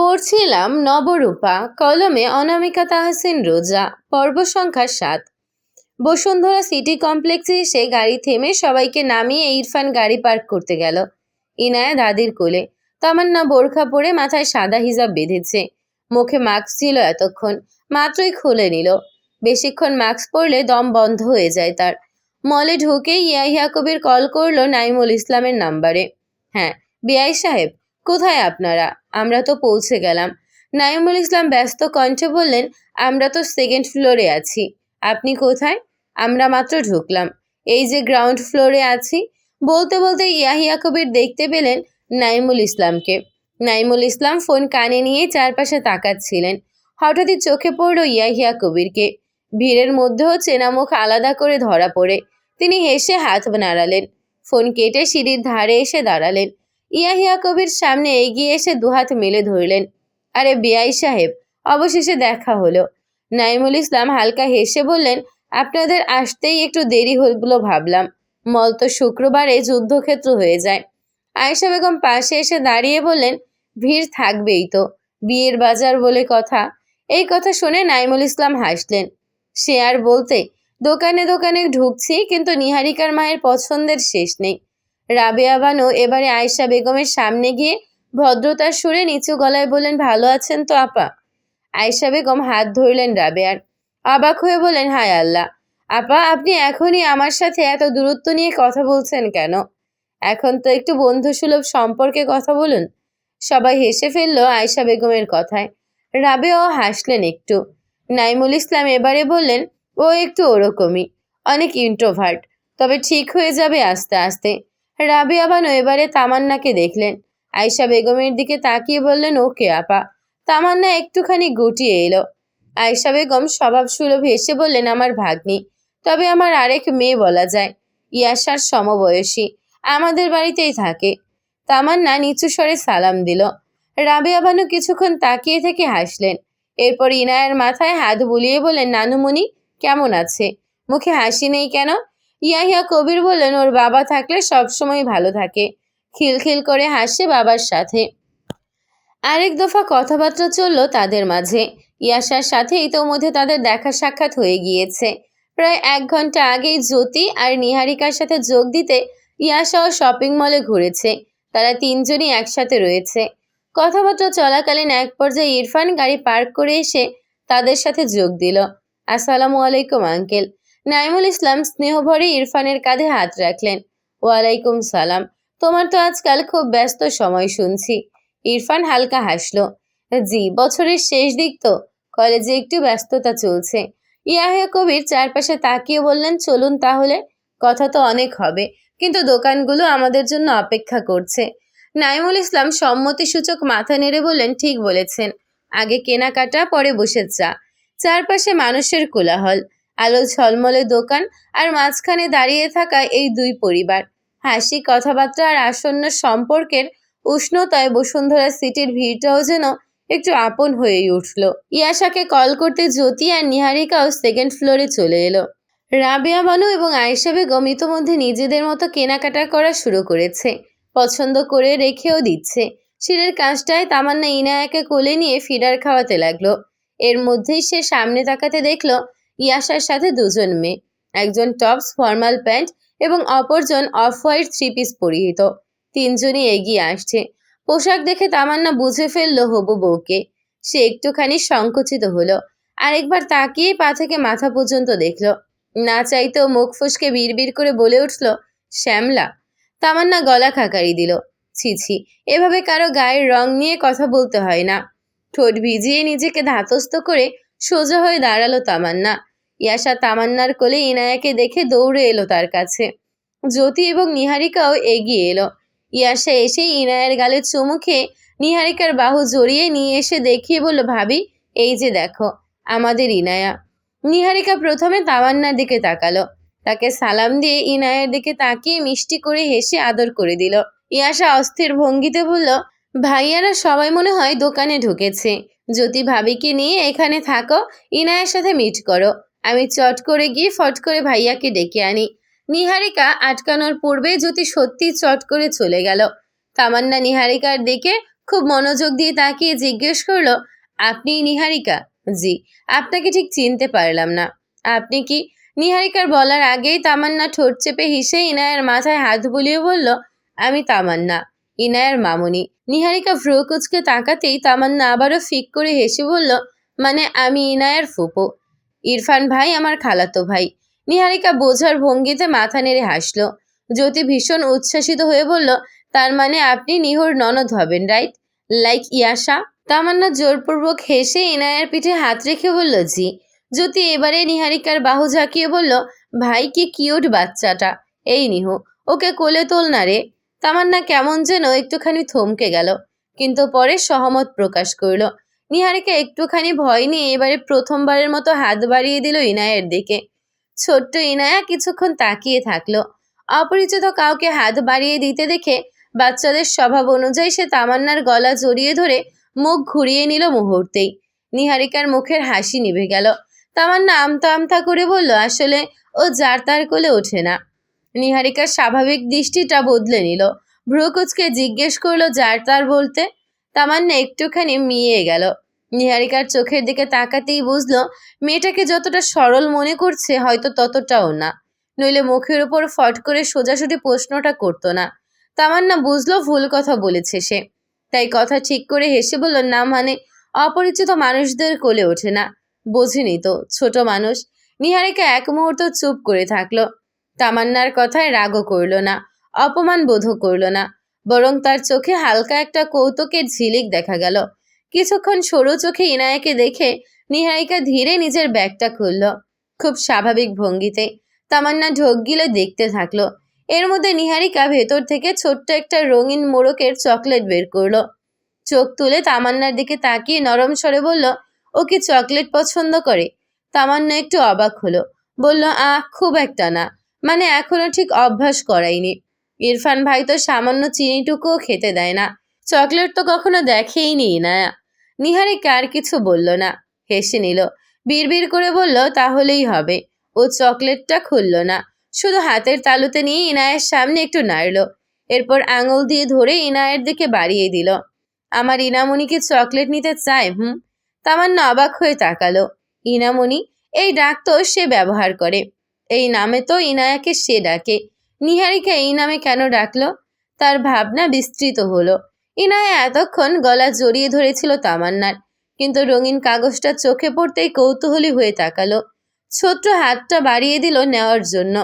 পড়ছিলাম নবরূপা, কলমে অনামিকা তাহসিন রোজা, পর্ব সংখ্যা সাত। বসুন্ধরা সিটি কমপ্লেক্সে এসে গাড়ি থেমে সবাইকে নামিয়ে ইরফান গাড়ি পার্ক করতে গেল। ইনায়া দাদির কোলে। তামান্না বোরখা পরে মাথায় সাদা হিজাব বেঁধেছে। মুখে মাস্ক ছিল এতক্ষণ, মাত্রই খুলে নিল। বেশিক্ষণ মাস্ক পরলে দম বন্ধ হয়ে যায় তার। মলে ঢুকে ইয়াহিয়া কবির কল করল নাইমুল ইসলামের নাম্বারে। হ্যাঁ বিআই সাহেব কোথায় আপনারা? আমরা তো পৌঁছে গেলাম। নাইমুল ইসলাম ব্যস্ত কণ্ঠে বললেন, আমরা তো সেকেন্ড ফ্লোরে আছি। আপনি কোথায়? আমরা মাত্র ঢুকলাম। এই যে গ্রাউন্ড ফ্লোরে আছি। বলতে বলতে ইয়াহিয়া কবির দেখতে পেলেন নাইমুল ইসলামকে। নাইমুল ইসলাম ফোন কানে নিয়ে চারপাশে তাকাচ্ছিলেন। হঠাৎই চোখে পড়ল ইয়াহিয়া কবিরকে ভিড়ের মধ্যেও চেনা মুখ আলাদা করে ধরা পড়ে। তিনি হেসে হাত নাড়ালেন। ফোন কেটে সিঁড়ির ধারে এসে দাঁড়ালেন। ইয়াহিয়া কবির সামনে এগিয়ে এসে দুহাত মেলে ধরলেন। আরে বিআই সাহেব, অবশেষে দেখা হলো। নাইমুল ইসলাম হালকা হেসে বললেন, আপনাদের আসতেই একটু দেরি হলো ভাবলাম। মল তো শুক্রবারে যুদ্ধক্ষেত্র হয়ে যায়। আয়েশা বেগম পাশে এসে দাঁড়িয়ে বললেন, ভিড় থাকবেই তো, বিয়ের বাজার বলে কথা। এই কথা শুনে নাইমুল ইসলাম হাসলেন। সে আর বলতে, দোকানে দোকানে ঢুকছি, কিন্তু নিহারিকার মায়ের পছন্দের শেষ নেই। রাবেয়া বানু, এবারে আয়েশা বেগমের সামনে গিয়ে ভদ্রতার সুরে নিচু গলায় বললেন, ভালো আছেন তো আপা? আয়েশা বেগম হাত ধরলেন রাবেয়ার। অবাক হয়ে বললেন, হায় আল্লাহ, আপা, আপনি এখনই আমার সাথে এত দূরত্ব নিয়ে কথা বলছেন কেন? এখন তো একটু বন্ধুসুলভ সম্পর্কে কথা বলুন। সবাই হেসে ফেলল আয়েশা বেগমের কথায়। রাবেয়াও হাসলেন একটু। নাইমুল ইসলাম এবারে বললেন, ও একটু ওরকমই, অনেক ইন্ট্রোভার্ট তবে ঠিক হয়ে যাবে আস্তে আস্তে। রাবেয়া বানু এবারে তামান্নাকে দেখলেন। আয়েশা বেগমের দিকে তাকিয়ে বললেন, ওকে আপা। তামান্না একটুখানি গুটিয়ে এলো। আয়েশা বেগম স্বভাব সুলভ হেসে বললেন, আমার ভাগ্নি, তবে আমার আরেক মেয়ে বলা যায়। ইয়াসার সমবয়সী, আমাদের বাড়িতেই থাকে। তামান্না নিচু স্বরে সালাম দিল। রাবেয়া বানু কিছুক্ষণ তাকিয়ে থেকে হাসলেন। এরপর ইনায়ের মাথায় হাত বুলিয়ে বললেন, নানুমণি, কেমন আছে? মুখে হাসি নেই কেন? ইয়াহিয়া কবির বললেন, ওর বাবা থাকলে সবসময় ভালো থাকে। খিলখিল করে হাসে বাবার সাথে। আরেক দফা কথাবার্তা চলল তাদের মাঝে। ইয়াসার সাথে ইতোমধ্যে তাদের দেখা সাক্ষাৎ হয়ে গিয়েছে। প্রায় এক ঘণ্টা আগেই জ্যোতি আর নিহারিকার সাথে যোগ দিতে ইয়াসাও শপিং মলে ঘুরেছে। তারা তিনজনই একসাথে রয়েছে। কথাবার্তা চলাকালীন এক পর্যায়ে ইরফান গাড়ি পার্ক করে এসে তাদের সাথে যোগ দিল। আসসালামু আলাইকুম, আঙ্কেল। নাইমুল ইসলাম স্নেহভরে ইরফানের কাঁধে হাত রাখলেন। ওয়ালাইকুম সালাম। তোমার তো আজকাল খুব ব্যস্ত সময় শুনছি। ইরফান হালকা হাসলো। জি, বছরের শেষ দিক তো। কলেজে একটু ব্যস্ততা চলছে। ইয়াহিয়া কবির চারপাশে তাকিয়ে বললেন, চলুন তাহলে। কথা তো অনেক হবে, কিন্তু দোকানগুলো আমাদের জন্য অপেক্ষা করছে। নাইমুল ইসলাম সম্মতিসূচক মাথা নেড়ে বললেন, ঠিক বলেছেন। আগে কেনাকাটা, পরে বসে চা। চারপাশে মানুষের কোলাহল। আলো ঝলমলে দোকান আর মাঝখানে দাঁড়িয়ে থাকা এই দুই পরিবার। হাসি, কথাবার্তা আর আসন্ন সম্পর্কের উষ্ণতায় বসুন্ধরা সিটির ভিড়টাও যেন একটু আপন হয়েই উঠল। ইয়াশাকে কল করতে জ্যোতি আর নিহারিকাও সেকেন্ড ফ্লোরে চলে এলো। রাবেয়া, বানু এবং আয়েশা বেগম ইতোমধ্যে নিজেদের মতো কেনাকাটা করা শুরু করেছে। পছন্দ করে রেখেও দিচ্ছে। শিরের কাজটায় তামান্না ইনায়াকে কোলে নিয়ে ফিডার খাওয়াতে লাগল। এর মধ্যেই সে সামনে তাকাতে দেখল ইয়াশার সাথে দুজন মেয়ে, একজন টপস ফর্মাল প্যান্ট এবং অপরজন অফ হোয়াইট থ্রি পিস পরিহিত। তিনজনই এগিয়ে আসছে। পোশাক দেখে তামান্না বুঝে ফেলল হবু বউকে। সে একটুখানি সংকুচিত হলো। আরেকবার তাকিয়ে পা থেকে মাথা পর্যন্ত দেখল। না চাইতেও মুখ ফুসকে বিড়বিড় করে বলে উঠল, শ্যামলা। তামান্না গলা খাকারি দিল। ছি ছি, এভাবে কারও গায়ের রং নিয়ে কথা বলতে হয় না। ঠোঁট ভিজিয়ে নিজেকে ধাতস্থ করে সোজা হয়ে দাঁড়াল তামান্না। ইয়াসা তামান্নার কোলে ইনায়াকে দেখে দৌড়ে এলো তার কাছে। জ্যোতি এবং নিহারিকাও এগিয়ে এলো। ইয়াসা এসে ইনায়ের গালে চুমু খেয়ে নিহারিকার বাহু জড়িয়ে নিয়ে এসে দেখিয়ে বলল, ভাবি, এই যে দেখো, আমাদের ইনায়া। নিহারিকা প্রথমে তামান্নার দিকে তাকালো। তাকে সালাম দিয়ে ইনায়ের দিকে তাকিয়ে মিষ্টি করে হেসে আদর করে দিল। ইয়াসা অস্থির ভঙ্গিতে বলল, ভাইয়ারা সবাই মনে হয় দোকানে ঢুকেছে। জ্যোতি ভাবিকে নিয়ে এখানে থাকো, ইনায়ের সাথে মিট করো। আমি চট করে গিয়ে ফট করে ভাইয়াকে ডেকে আনি। নিহারিকা আটকানোর পূর্বে জ্যোতি সত্যি চট করে চলে গেল। তামান্না নিহারিকার দিকে খুব মনোযোগ দিয়ে তাকিয়ে জিজ্ঞেস করল, আপনি নিহারিকা? জি, আপনাকে ঠিক চিনতে পারলাম না। আপনি কি? নিহারিকার বলার আগেই তামান্না ঠোঁট চেপে হিসে ইনায়ের মাথায় হাত বুলিয়ে বলল, আমি তামান্না, ইনায়ের মামুনি। নিহারিকা ভ্রু কুচকে তাকাতেই তামান্না আবারও ফিক করে হেসে বলল মানে আমি ইনায়ের ফুপো। ইরফান ভাই, আমার খালাতো ভাই। নিহারিকা বোঝার ভঙ্গিতে মাথা নেড়ে হাসলো। জ্যোতি ভীষণ উচ্ছ্বাসিত হয়ে বলল, তার মানে আপনি নিহর ননদ হবেন, রাইট? লাইক ইয়াশা। তামান্না জোরপূর্বক হেসে ইনায়ের পিঠে হাত রেখে বলল, জি। জ্যোতি এবারে নিহারিকার বাহু ঝাঁকিয়ে বলল, ভাই, কি কিউট বাচ্চাটা। এই নিহু, ওকে কোলে তোল না রে। তামান্না কেমন যেন একটুখানি থমকে গেল, কিন্তু পরে সহমত প্রকাশ করল। নিহারিকা একটুখানি ভয় নিয়ে এবারে প্রথমবারের মতো হাত বাড়িয়ে দিল ইনায়ের দিকে। ছোট্ট ইনায়া কিছুক্ষণ তাকিয়ে থাকল। অপরিচিত কাউকে হাত বাড়িয়ে দিতে দেখে বাচ্চাদের স্বভাব অনুযায়ী সে তামান্নার গলা জড়িয়ে ধরে মুখ ঘুরিয়ে নিল মুহূর্তেই। নিহারিকার মুখের হাসি নিভে গেল। তামান্না আমতা আমতা করে বলল, আসলে ও যার তার কোলে ওঠে না। নিহারিকার স্বাভাবিক দৃষ্টিটা বদলে নিল। ভ্রুকুচকে জিজ্ঞেস করল, যার তার বলতে? তামান্না একটুখানি মিয়ে গেল। নিহারিকার চোখের দিকে তাকাতেই বুঝলো, মেয়েটাকে যতটা সরল মনে করছে হয়তো ততটাও না। নইলে মুখের উপর ফট করে সোজাসুটি প্রশ্নটা করতো না। তামান্না বুঝলো ভুল কথা বলেছে সে। তাই কথা ঠিক করে হেসে বলল, না মানে অপরিচিত মানুষদের কোলে ওঠে না। বোঝেনি তো, ছোট মানুষ। নিহারিকা এক মুহূর্ত চুপ করে থাকল। তামান্নার কথায় রাগও করল না, অপমান বোধও করল না। বরং তার চোখে হালকা একটা কৌতুকের ঝিলিক দেখা গেল। কিছুক্ষণ সরু চোখে ইনায়াকে দেখে নিহারিকা ধীরে নিজের ব্যাগটা খুলল। খুব স্বাভাবিক ভঙ্গিতে তামান্না ঢোক গিলে দেখতে থাকল। এর মধ্যে নিহারিকা ভেতর থেকে ছোট্ট একটা রঙিন মোড়কের চকলেট বের করল। চোখ তুলে তামান্নার দিকে তাকিয়ে নরম স্বরে বলল, ও কি চকলেট পছন্দ করে? তামান্না একটু অবাক হলো। বলল, আহ, খুব একটা না। মানে এখনও ঠিক অভ্যাস করাইনি। ইরফান ভাই তো সামান্য চিনিটুকুও খেতে দেয় না। চকলেট তো কখনো দেখেই নি না নিহারিকা আর কিছু বলল না। হেসে নিল। বিড়বিড় করে বলল, তাহলেই হবে। ও চকলেটটা খুলল না। শুধু হাতের তালুতে নিয়ে ইনায়ের সামনে একটু নাড়ল। এরপর আঙুল দিয়ে ধরে ইনায়ের দিকে বাড়িয়ে দিল। আমার ইনামণিকে চকলেট নিতে চায়, হুম? তামান্না অবাক হয়ে তাকালো। ইনামণি? এই ডাক তো সে ব্যবহার করে। এই নামে তো ইনায়াকে সে ডাকে। নিহারিকা এই নামে কেন ডাকলো? তার ভাবনা বিস্তৃত হলো। ইনায়া এতক্ষণ গলা জড়িয়ে ধরেছিল তামান্নার, কিন্তু রঙিন কাগজটা চোখে পড়তেই কৌতূহলী হয়ে তাকালো। ছোট্ট হাতটা বাড়িয়ে দিল নেওয়ার জন্য।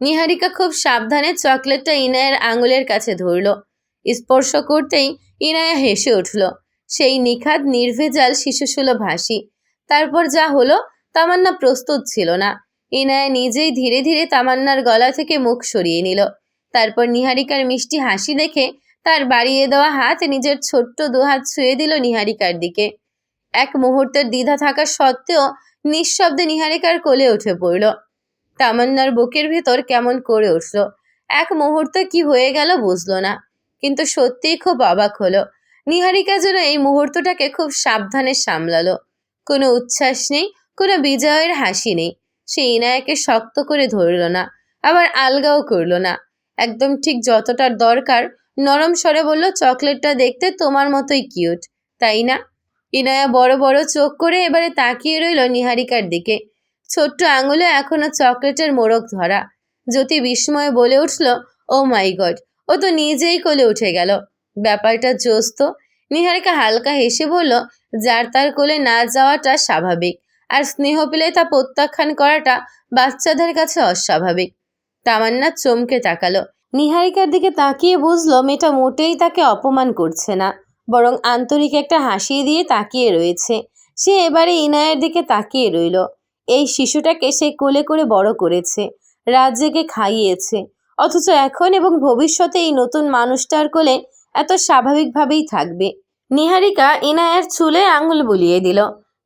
নিহারিকা খুব সাবধানে চকলেটটা ইনায়ের আঙুলের কাছে ধরল। স্পর্শ করতেই ইনায়া হেসে উঠল, সেই নিখাত নির্ভেজাল শিশুসুলভ হাসি। তারপর যা হলো, তামান্না প্রস্তুত ছিল না। ইনায়া নিজেই ধীরে ধীরে তামান্নার গলা থেকে মুখ সরিয়ে নিল। তারপর নিহারিকার মিষ্টি হাসি দেখে তার বাড়িয়ে দেওয়া হাত নিজের ছোট্ট দুহাত ছুঁয়ে দিল নিহারিকার দিকে। এক মুহূর্তের দ্বিধা থাকা সত্ত্বেও নিঃশব্দে নিহারিকার কোলে উঠে পড়ল। তামান্নার বুকের ভেতর কেমন করে উঠল। এক মুহূর্তে কি হয়ে গেল বুঝলো না, কিন্তু সত্যিই খুব অবাক হলো। নিহারিকা যেন এই মুহূর্তটাকে খুব সাবধানে সামলালো। কোনো উচ্ছ্বাস নেই, কোনো বিজয়ের হাসি নেই। সে ইনায়াকে শক্ত করে ধরল না, আবার আলগাও করল না। একদম ঠিক যতটা দরকার, নরম স্বরে বলল, চকলেটটা দেখতে তোমার মতোই কিউট, তাই না? ইনায়া বড় বড় চোখ করে এবারে তাকিয়ে রইল নিহারিকার দিকে। ছোট্ট আঙুলে এখনও চকলেটের মোড়ক ধরা। জ্যোতি বিস্ময়ে বলে উঠল, ও মাই গড, ও তো নিজেই কোলে উঠে গেল। ব্যাপারটা জোস্ত নিহারিকা হালকা হেসে বলল, যার তার কোলে না যাওয়াটা স্বাভাবিক। আর স্নেহ পেলে তা প্রত্যাখ্যান করাটা বাচ্চাদের কাছে অস্বাভাবিক। তামান্না চমকে তাকালো। নিহারিকার দিকে তাকিয়ে বুঝলো, মেয়েটা মোটেই তাকে অপমান করছে না, বরং আন্তরিক একটা হাসি দিয়ে তাকিয়ে রয়েছে। সে এবারে ইনায়ের দিকে তাকিয়ে রইল। এই শিশুটাকে সে কোলে করে বড় করেছে জেগে খাইয়েছে। অথচ এখন এবং ভবিষ্যতে এই নতুন মানুষটার কোলে এত স্বাভাবিকভাবেই থাকবে। নিহারিকা ইনায়ের চুলে আঙুল বুলিয়ে দিল।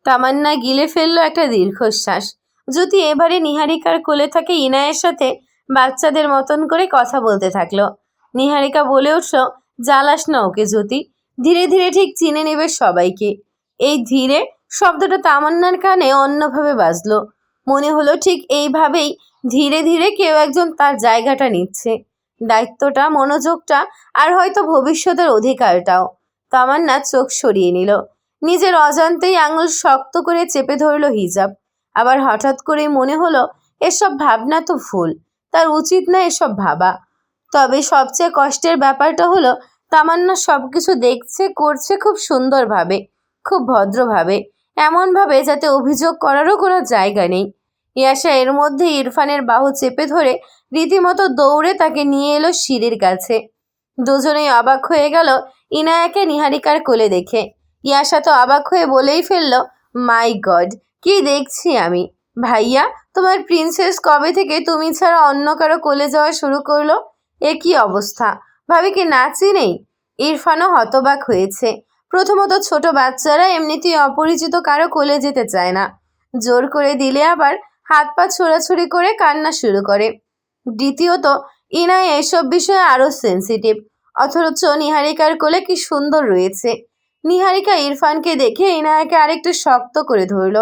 তামান্না গিলে ফেলল একটা দীর্ঘশ্বাস। যদি এবারে নিহারিকার কোলে থাকে ইনায়ের সাথে বাচ্চাদের মতন করে কথা বলতে থাকল। নিহারিকা বলে উঠল, জ্বালাস না ওকে জ্যোতি। ধীরে ধীরে ঠিক চিনে নেবে সবাইকে। এই ধীরে শব্দটা তামান্নার কানে অন্যভাবে বাজলো। মনে হলো ঠিক এইভাবেই ধীরে ধীরে কেউ একজন তার জায়গাটা নিচ্ছে। দায়িত্বটা, মনোযোগটা আর হয়তো ভবিষ্যতের অধিকারটাও। তামান্না চোখ সরিয়ে নিল। নিজের অজান্তেই আঙুল শক্ত করে চেপে ধরল হিজাব। আবার হঠাৎ করেই মনে হলো, এসব ভাবনা তো ভুল, তার উচিত না এসব ভাবা। তবে সবচেয়ে কষ্টের ব্যাপারটা হলো, তামান্না সবকিছু দেখছে, করছে খুব সুন্দরভাবে, খুব ভদ্রভাবে, এমনভাবে যাতে অভিযোগ করারও কোনো জায়গা নেই। ইয়াশা এর মধ্যে ইরফানের বাহু চেপে ধরে রীতিমতো দৌড়ে তাকে নিয়ে এলো সিঁড়ির কাছে। দুজনেই অবাক হয়ে গেল, ইনায়াকে নিহারিকার কোলে দেখে। ইয়াশা তো অবাক হয়ে বলেই ফেলল মাই গড কি দেখছি আমি? ভাইয়া, তোমার প্রিন্সেস কবে থেকে তুমি ছাড়া অন্য কারও কোলে যাওয়া শুরু করল? এ কি অবস্থা? ভাবি কি নাচি নেই? ইরফানও হতবাক হয়েছে। প্রথমত ছোট বাচ্চারা এমনিতেই অপরিচিত কারও কোলে যেতে চায় না। জোর করে দিলে আবার হাত পা ছোড়াছুড়ি করে কান্না শুরু করে। দ্বিতীয়ত ইনায় এসব বিষয়ে আরও সেন্সিটিভ অথচ নিহারিকার কোলে কি সুন্দর রয়েছে। নিহারিকা ইরফানকে দেখে ইনায়াকে আরেকটু শক্ত করে ধরল।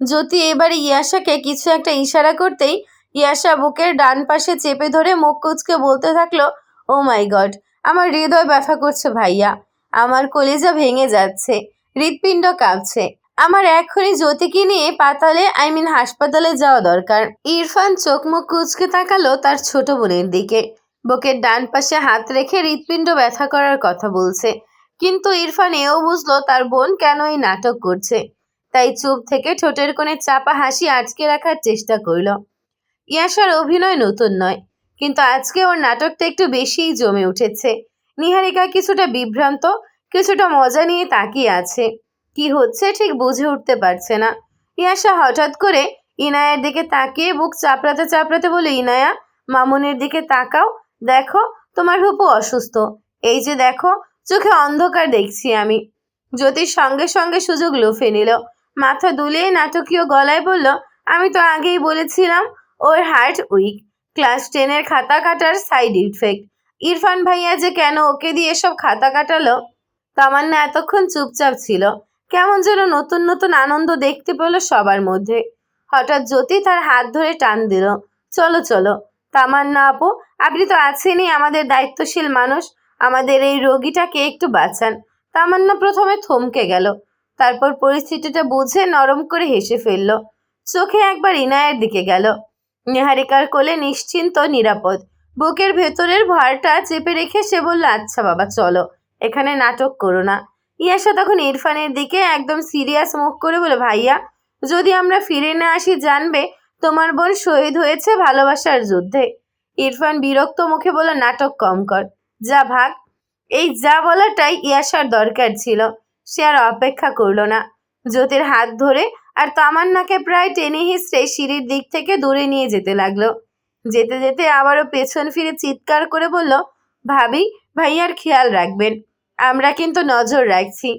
জ্যোতি, এবারে ইয়াশাকে কিছু একটা ইশারা করতেই ইয়াশা বুকের ডান পাশে চেপে ধরে মুখ কুচকে বলতে থাকল, ও মাই গড, আমার হৃদয় ব্যথা করছে ভাইয়া। আমার কলিজা ভেঙে যাচ্ছে, হৃৎপিণ্ড কাঁপছে। আমার এক্ষুনি জ্যোতিকে নিয়ে পাতালে, আই মিন হাসপাতালে যাওয়া দরকার। ইরফান চোখ মুখ কুচকে তাকালো তার ছোট বোনের দিকে। বুকের ডান পাশে হাত রেখে হৃৎপিণ্ড ব্যথা করার কথা বলছে। কিন্তু ইরফান এও বুঝলো তার বোন কেন এই নাটক করছে। তাই চুপ থেকে ঠোঁটের কোণে চাপা হাসি আটকে রাখার চেষ্টা করল। ইয়াশার অভিনয় নতুন নয়, কিন্তু আজকে ওর নাটকটা একটু বেশিই জমে উঠেছে। নিহারিকা কিছুটা বিভ্রান্ত, কিছুটা মজা নিয়ে তাকিয়ে আছে। কি হচ্ছে ঠিক বুঝে উঠতে পারছে না। ইয়াশা হঠাৎ করে ইনায়ার দিকে তাকিয়ে বুক চাপড়াতে চাপড়াতে বলে, ইনায়া, মামুনের দিকে তাকাও। দেখো, তোমার হুপু অসুস্থ। এই যে দেখো চোখে অন্ধকার দেখছি আমি। জ্যোতির সঙ্গে সঙ্গে সুযোগ লুফে নিল। মাথা দুলিয়ে নাটকীয় গলায় বলল, আমি তো আগেই বলেছিলাম, ওর হার্ট উইক। ক্লাস টেনের খাতা কাটার সাইড ইফেক্ট। ইরফান ভাইয়া যে কেন ওকে দিয়ে এসব খাতা কাটালো? তামান্না এতক্ষণ চুপচাপ ছিল। কেমন যেন নতুন নতুন আনন্দ দেখতে পেল সবার মধ্যে। হঠাৎ জ্যোতি তার হাত ধরে টান দিল, চলো চলো। তামান্না আপু, আপনি তো আছেনই আমাদের দায়িত্বশীল মানুষ। আমাদের এই রোগীটাকে একটু বাঁচান। তামান্না প্রথমে থমকে গেল। তারপর পরিস্থিতিটা বুঝে নরম করে হেসে ফেলল। চোখে একবার ইনায়ের দিকে গেল। নেহারিকার কোলে নিশ্চিন্ত, নিরাপদ। বুকের ভেতরের ভারটা চেপে রেখে সে বলল আচ্ছা বাবা, চলো। এখানে নাটক করো না। ইয়াসা তখন ইরফানের দিকে একদম সিরিয়াস মুখ করে বলে ভাইয়া, যদি আমরা ফিরে না আসি, জানবে তোমার বোন শহীদ হয়েছে ভালোবাসার যুদ্ধে। ইরফান বিরক্ত মুখে বলে নাটক কম কর। যা ভাগ। এই যা বলাটাই ইয়াসার দরকার ছিল। সে আর অপেক্ষা করল না। জ্যোতির হাত ধরে আর তামান্নাকে প্রায় টেনে হিসড়ে সিঁড়ির দিক থেকে দূরে নিয়ে যেতে লাগল। যেতে যেতে আবারও পেছন ফিরে চিৎকার করে বলল, ভাবি, ভাইয়ার খেয়াল রাখবেন। আমরা কিন্তু নজর রাখছি।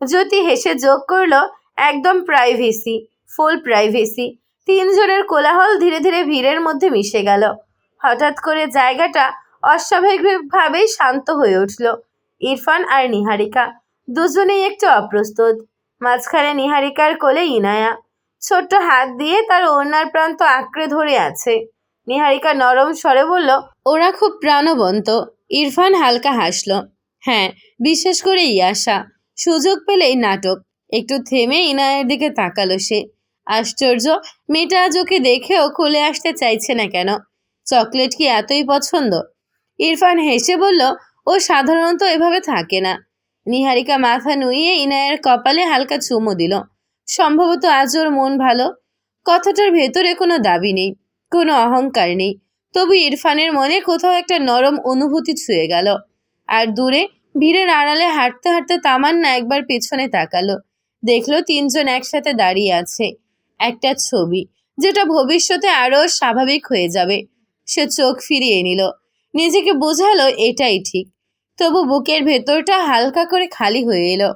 জ্যোতি হেসে যোগ করল, একদম প্রাইভেসি, ফুল প্রাইভেসি। তিনজনের কোলাহল ধীরে ধীরে ভিড়ের মধ্যে মিশে গেল। হঠাৎ করে জায়গাটা অস্বাভাবিকভাবেই শান্ত হয়ে উঠল ইরফান আর নিহারিকা। দুজনেই একটু অপ্রস্তুত। মাঝখানে নিহারিকার কোলে ইনায়া। ছোট্ট হাত দিয়ে তার ওড়নার প্রান্ত আঁকড়ে ধরে আছে। নিহারিকা নরম স্বরে বলল, ওরা খুব প্রাণবন্ত। ইরফান হালকা হাসল হ্যাঁ বিশেষ করে ইয়াশা সুযোগ পেলেই নাটক। একটু থেমে ইনায়ের দিকে তাকালো সে। আশ্চর্য, মেয়েটা আজ ওকে দেখেও খুলে আসতে চাইছে না কেন? চকলেট কি এতই পছন্দ? ইরফান হেসে বলল, ও সাধারণত এভাবে থাকে না। নিহারিকা মাথা নুইয়ে ইনায়ের কপালে হালকা চুমো দিল। সম্ভবত আজ ওর মন ভালো। কথাটার ভেতরে কোনো দাবি নেই, কোনো অহংকার নেই। তবু ইরফানের মনে কোথাও একটা নরম অনুভূতি ছুঁয়ে গেল। আর দূরে ভিড়ের আড়ালে হাঁটতে হাঁটতে তামান্না একবার পেছনে তাকালো। দেখল তিনজন একসাথে দাঁড়িয়ে আছে। একটা ছবি, যেটা ভবিষ্যতে আরও স্বাভাবিক হয়ে যাবে। সে চোখ ফিরিয়ে নিল। নিজেকে বোঝালো এটাই ঠিক। তবু বুকের ভেতরটা হালকা করে খালি হয়ে এলো।